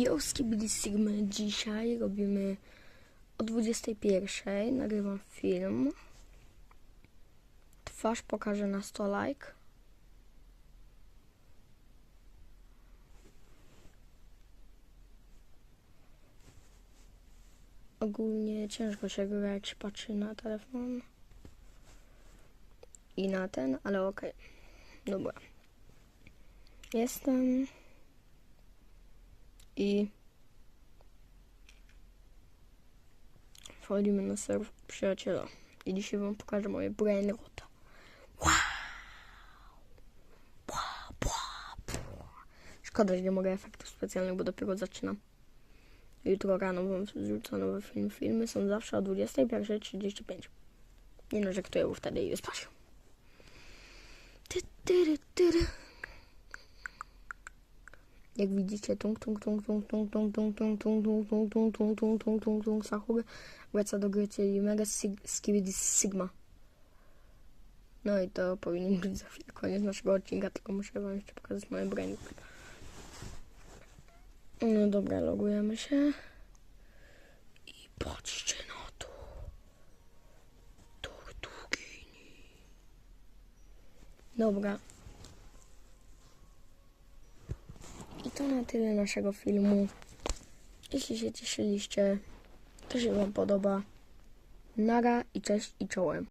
Joski Billy. Dzisiaj robimy o 21. Nagrywam film. Twarz pokażę na 100 like. Ogólnie ciężko się gra, jak się patrzy na telefon i na ten, ale okej. Dobra. Jestem i wchodzimy na serwer przyjaciela. I dzisiaj wam pokażę moje brain rot. Wow! Pła, pła, pła. Szkoda, że nie mogę efektów specjalnych, bo dopiero zaczynam. Jutro rano wam zrzucę nowy film. Filmy są zawsze o 21.35. Nie no, że kto je wtedy i spać. Ty, ty, ty, ty. Jak widzicie, tung, tung, tung, tung, tung, tung, tung, tung, tung, tung, tung, tung, tung, tung, tung, tung, tung, Sachuby wraca do gry, czyli Mega Skibidi Sigma. No i to powinien być za chwilę koniec naszego odcinka, tylko muszę wam jeszcze pokazać moje brain. No dobra, logujemy się. I patrzcie na to. Tortugini. Dobra. I to na tyle naszego filmu. Jeśli się cieszyliście, to się Wam podoba. Nara i cześć i czołem.